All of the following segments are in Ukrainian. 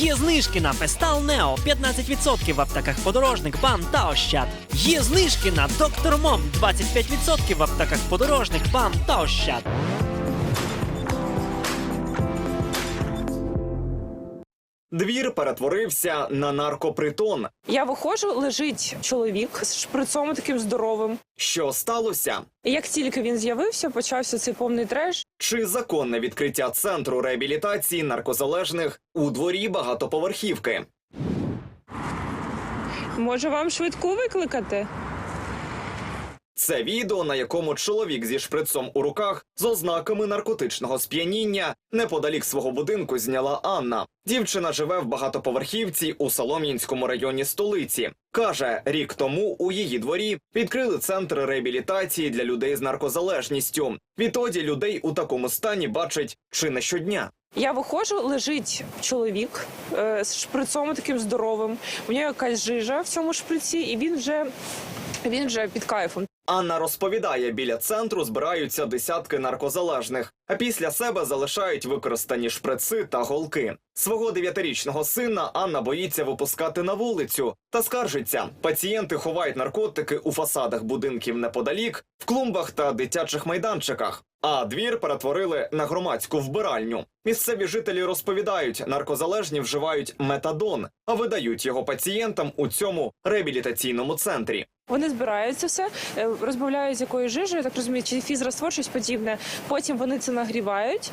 Є знижки на Фестал Нео 15% в аптеках подорожник, бам та ощад. Є знижки на Доктор Мом 25% в аптеках подорожник, бам та ощад. Двір перетворився на наркопритон. Я виходжу, лежить чоловік з шприцом таким здоровим. Що сталося? Як тільки він з'явився, почався цей повний треш. Чи законне відкриття центру реабілітації наркозалежних у дворі багатоповерхівки? Може вам швидку викликати? Це відео, на якому чоловік зі шприцом у руках з ознаками наркотичного сп'яніння неподалік свого будинку зняла Анна. Дівчина живе в багатоповерхівці у Солом'янському районі столиці. Каже, рік тому у її дворі відкрили центр реабілітації для людей з наркозалежністю. Відтоді людей у такому стані бачать чи не щодня. Я виходжу, лежить чоловік е, з шприцом таким здоровим. У нього якась жижа в цьому шприці, і він вже він вже під кайфом. Анна розповідає, біля центру збираються десятки наркозалежних, а після себе залишають використані шприци та голки. Свого дев'ятирічного сина Анна боїться випускати на вулицю та скаржиться. Пацієнти ховають наркотики у фасадах будинків неподалік, в клумбах та дитячих майданчиках. А двір перетворили на громадську вбиральню. Місцеві жителі розповідають, наркозалежні вживають метадон, а видають його пацієнтам у цьому реабілітаційному центрі. Вони збираються все, е, розбавляють з якою жижею, так розумію, чи фізраствор, щось подібне. Потім вони це нагрівають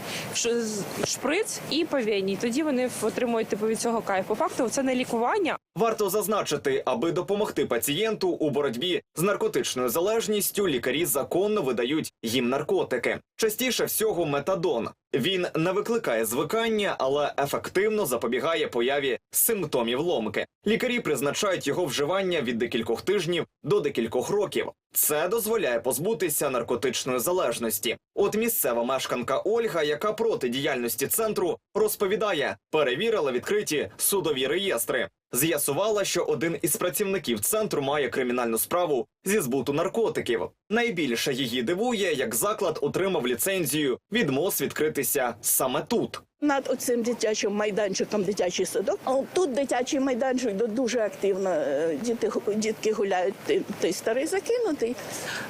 шприц і повені. Тоді вони отримують типу від цього кайф. По факту це не лікування, Варто зазначити, аби допомогти пацієнту у боротьбі з наркотичною залежністю, лікарі законно видають їм наркотики. Частіше всього метадон. Він не викликає звикання, але ефективно запобігає появі симптомів ломки. Лікарі призначають його вживання від декількох тижнів до декількох років. Це дозволяє позбутися наркотичної залежності. От місцева мешканка Ольга, яка проти діяльності центру, розповідає, перевірила відкриті судові реєстри. З'ясувала, що один із працівників центру має кримінальну справу зі збуту наркотиків. Найбільше її дивує, як заклад отримав ліцензію від МОЗ відкритися саме тут. Над оцим дитячим майданчиком дитячий садок. Тут дитячий майданчик дуже активно е, діти, дітки гуляють. Той старий закинутий.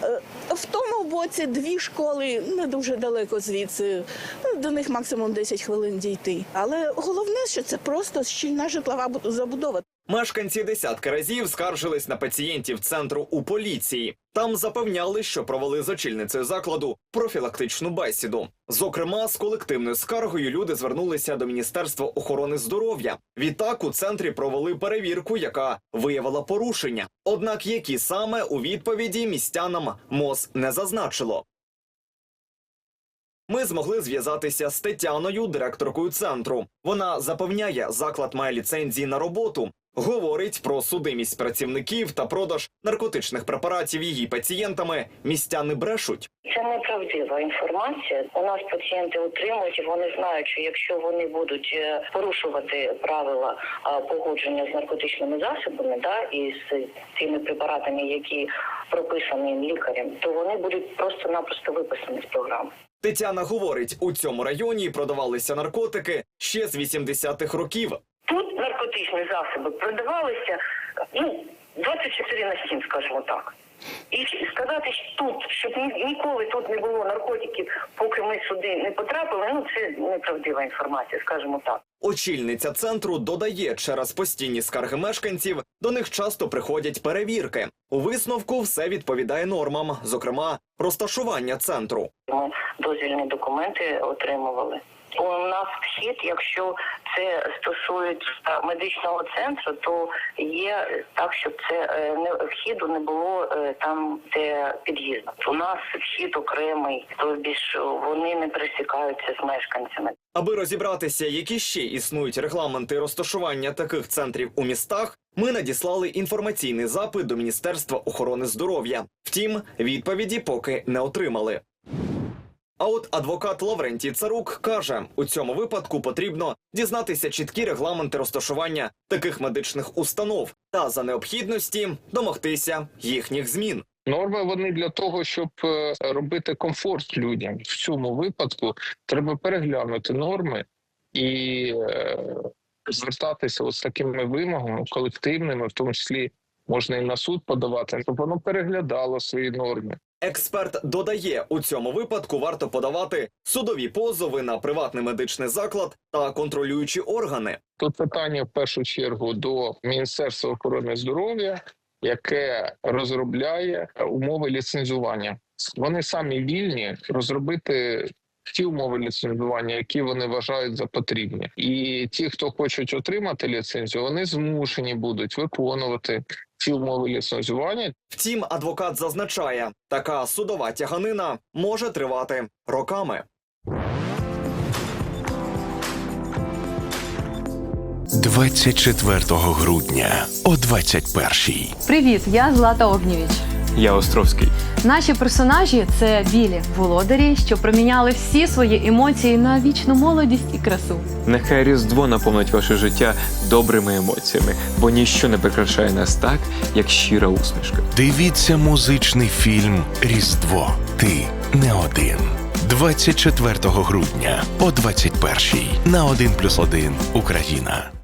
Е, В тому боці дві школи не дуже далеко звідси. Ну, До них максимум 10 хвилин дійти. Але головне, що це просто щільна житлова забудова. Мешканці десятки разів скаржились на пацієнтів центру у поліції. Там запевняли, що провели з очільницею закладу профілактичну бесіду. Зокрема, з колективною скаргою люди звернулися до Міністерства охорони здоров'я. Відтак у центрі провели перевірку, яка виявила порушення. Однак, які саме у відповіді містянам МОЗ не зазначило. Ми змогли зв'язатися з Тетяною, директоркою центру. Вона запевняє, заклад має ліцензії на роботу, говорить про судимість працівників та продаж наркотичних препаратів її пацієнтами. Містяни брешуть. Це неправдива інформація. У нас пацієнти отримують, і вони знають, що якщо вони будуть е, порушувати правила погодження з наркотичними засобами, да і з тими препаратами, які прописані лікарем, то вони будуть просто-напросто виписані з програми. Тетяна говорить, у цьому районі продавалися наркотики ще з 80-х років. Наркотичні засоби продавалися ну 24 на 7, скажімо так. І сказати що тут, щоб ні- ніколи тут не було наркотиків, поки ми сюди не потрапили, ну це неправдива інформація, скажімо так. Очільниця центру додає, через постійні скарги мешканців до них часто приходять перевірки. У висновку все відповідає нормам, зокрема розташування центру. Ми дозвільні документи отримували. У нас вхід, якщо це стосується медичного центру, то є так, щоб це е, не вхіду не було е, там, де під'їзд. У нас вхід окремий, тобі ж вони не пересікаються з мешканцями. Аби розібратися, які ще існують регламенти розташування таких центрів у містах, ми надіслали інформаційний запит до Міністерства охорони здоров'я. Втім, відповіді поки не отримали. А от адвокат Лаврентій Царук каже, у цьому випадку потрібно дізнатися чіткі регламенти розташування таких медичних установ та за необхідності домогтися їхніх змін. Норми вони для того, щоб е, робити комфорт людям. В цьому випадку треба переглянути норми і е, звертатися з такими вимогами колективними, в тому числі можна і на суд подавати, щоб воно переглядало свої норми. Експерт додає, у цьому випадку варто подавати судові позови на приватний медичний заклад та контролюючі органи. Тут питання в першу чергу до Міністерства охорони здоров'я, яке розробляє умови ліцензування. Вони самі вільні розробити ті умови ліцензування, які вони вважають за потрібні. І ті, хто хочуть отримати ліцензію, вони змушені будуть виконувати ці умови ліцензування. Втім, адвокат зазначає, така судова тяганина може тривати роками. 24 грудня о 21-й. Привіт, я Злата Огнєвіч. Я Островський. Наші персонажі це білі володарі, що проміняли всі свої емоції на вічну молодість і красу. Нехай Різдво наповнить ваше життя добрими емоціями, бо ніщо не прикрашає нас так, як щира усмішка. Дивіться музичний фільм Різдво. Ти не один. 24 грудня о 21-й на 1+,1 Україна.